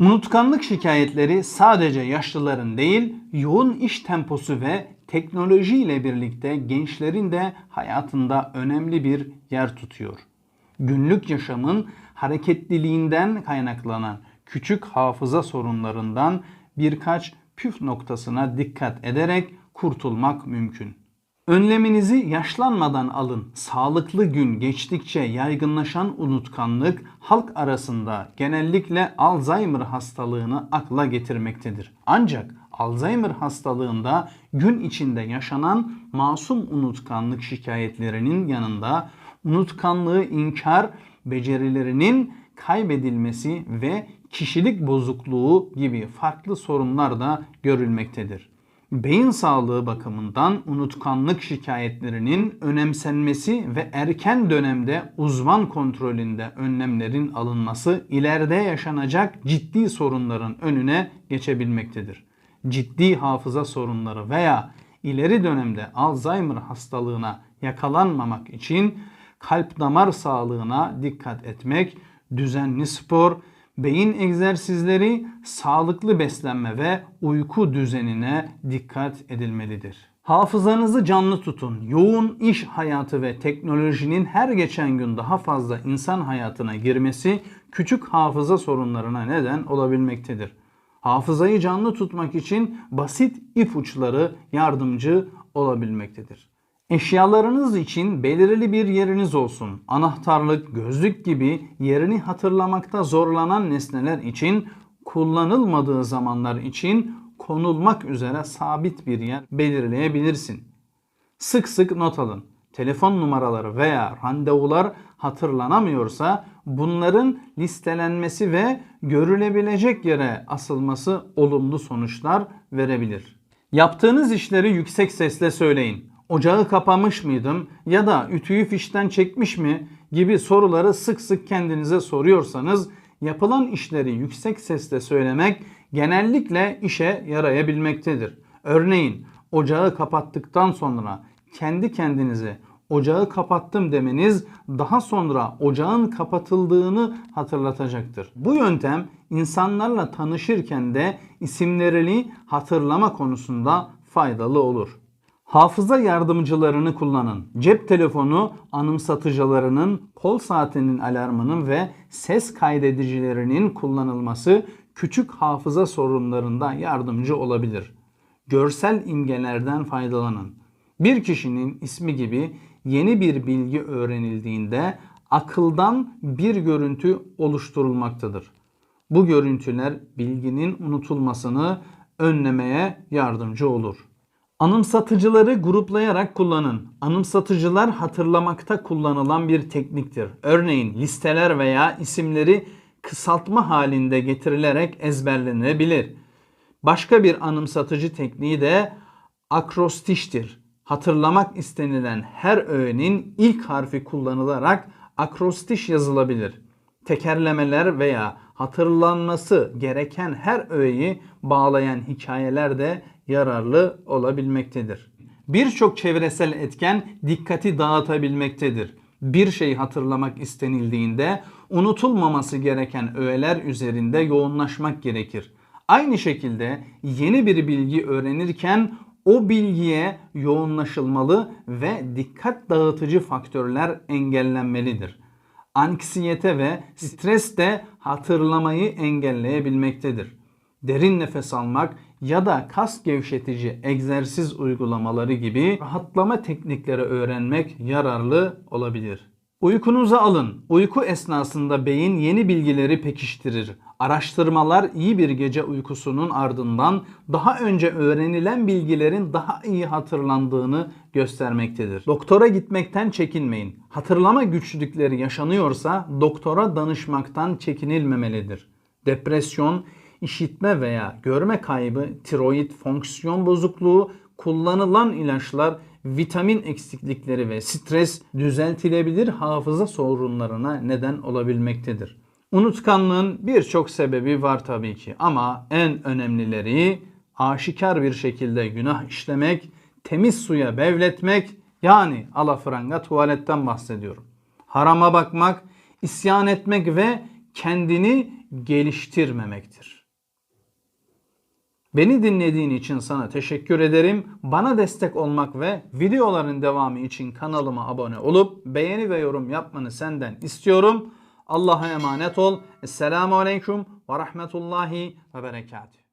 Unutkanlık şikayetleri sadece yaşlıların değil, yoğun iş temposu ve teknoloji ile birlikte gençlerin de hayatında önemli bir yer tutuyor. Günlük yaşamın hareketliliğinden kaynaklanan küçük hafıza sorunlarından birkaç püf noktasına dikkat ederek kurtulmak mümkün. Önleminizi yaşlanmadan alın. Sağlıklı gün geçtikçe yaygınlaşan unutkanlık halk arasında genellikle Alzheimer hastalığını akla getirmektedir. Ancak Alzheimer hastalığında gün içinde yaşanan masum unutkanlık şikayetlerinin yanında unutkanlığı inkar becerilerinin kaybedilmesi ve kişilik bozukluğu gibi farklı sorunlar da görülmektedir. Beyin sağlığı bakımından unutkanlık şikayetlerinin önemsenmesi ve erken dönemde uzman kontrolünde önlemlerin alınması ileride yaşanacak ciddi sorunların önüne geçebilmektedir. Ciddi hafıza sorunları veya ileri dönemde Alzheimer hastalığına yakalanmamak için kalp damar sağlığına dikkat etmek, düzenli spor, beyin egzersizleri, sağlıklı beslenme ve uyku düzenine dikkat edilmelidir. Hafızanızı canlı tutun. Yoğun iş hayatı ve teknolojinin her geçen gün daha fazla insan hayatına girmesi küçük hafıza sorunlarına neden olabilmektedir. Hafızayı canlı tutmak için basit ipuçları yardımcı olabilmektedir. Eşyalarınız için belirli bir yeriniz olsun. Anahtarlık, gözlük gibi yerini hatırlamakta zorlanan nesneler için kullanılmadığı zamanlar için konulmak üzere sabit bir yer belirleyebilirsin. Sık sık not alın. Telefon numaraları veya randevular hatırlanamıyorsa bunların listelenmesi ve görülebilecek yere asılması olumlu sonuçlar verebilir. Yaptığınız işleri yüksek sesle söyleyin. Ocağı kapamış mıydım ya da ütüyü fişten çekmiş mi gibi soruları sık sık kendinize soruyorsanız yapılan işleri yüksek sesle söylemek genellikle işe yarayabilmektedir. Örneğin ocağı kapattıktan sonra kendi kendinize ocağı kapattım demeniz daha sonra ocağın kapatıldığını hatırlatacaktır. Bu yöntem insanlarla tanışırken de isimlerini hatırlama konusunda faydalı olur. Hafıza yardımcılarını kullanın. Cep telefonu anımsatıcılarının, kol saatinin alarmının ve ses kaydedicilerinin kullanılması küçük hafıza sorunlarında yardımcı olabilir. Görsel imgelerden faydalanın. Bir kişinin ismi gibi yeni bir bilgi öğrenildiğinde akıldan bir görüntü oluşturulmaktadır. Bu görüntüler bilginin unutulmasını önlemeye yardımcı olur. Anımsatıcıları gruplayarak kullanın. Anımsatıcılar hatırlamakta kullanılan bir tekniktir. Örneğin listeler veya isimleri kısaltma halinde getirilerek ezberlenebilir. Başka bir anımsatıcı tekniği de akrostiştir. Hatırlamak istenilen her öğenin ilk harfi kullanılarak akrostiş yazılabilir. Tekerlemeler veya hatırlanması gereken her öğeyi bağlayan hikayeler de yararlı olabilmektedir. Birçok çevresel etken dikkati dağıtabilmektedir. Bir şey hatırlamak istenildiğinde unutulmaması gereken öğeler üzerinde yoğunlaşmak gerekir. Aynı şekilde yeni bir bilgi öğrenirken o bilgiye yoğunlaşılmalı ve dikkat dağıtıcı faktörler engellenmelidir. Anksiyete ve stres de hatırlamayı engelleyebilmektedir. Derin nefes almak ya da kas gevşetici egzersiz uygulamaları gibi rahatlama teknikleri öğrenmek yararlı olabilir. Uykunuzu alın. Uyku esnasında beyin yeni bilgileri pekiştirir. Araştırmalar iyi bir gece uykusunun ardından daha önce öğrenilen bilgilerin daha iyi hatırlandığını göstermektedir. Doktora gitmekten çekinmeyin. Hatırlama güçlükleri yaşanıyorsa doktora danışmaktan çekinilmemelidir. Depresyon, işitme veya görme kaybı, tiroid fonksiyon bozukluğu, kullanılan ilaçlar, vitamin eksiklikleri ve stres düzeltilebilir hafıza sorunlarına neden olabilmektedir. Unutkanlığın birçok sebebi var tabii ki ama en önemlileri aşikar bir şekilde günah işlemek, temiz suya bevletmek yani alafranga tuvaletten bahsediyorum. Harama bakmak, isyan etmek ve kendini geliştirmemektir. Beni dinlediğin için sana teşekkür ederim. Bana destek olmak ve videoların devamı için kanalıma abone olup beğeni ve yorum yapmanı senden istiyorum. Allah'a emanet ol. Esselamu Aleyküm ve Rahmetullahi ve Berekatuhu.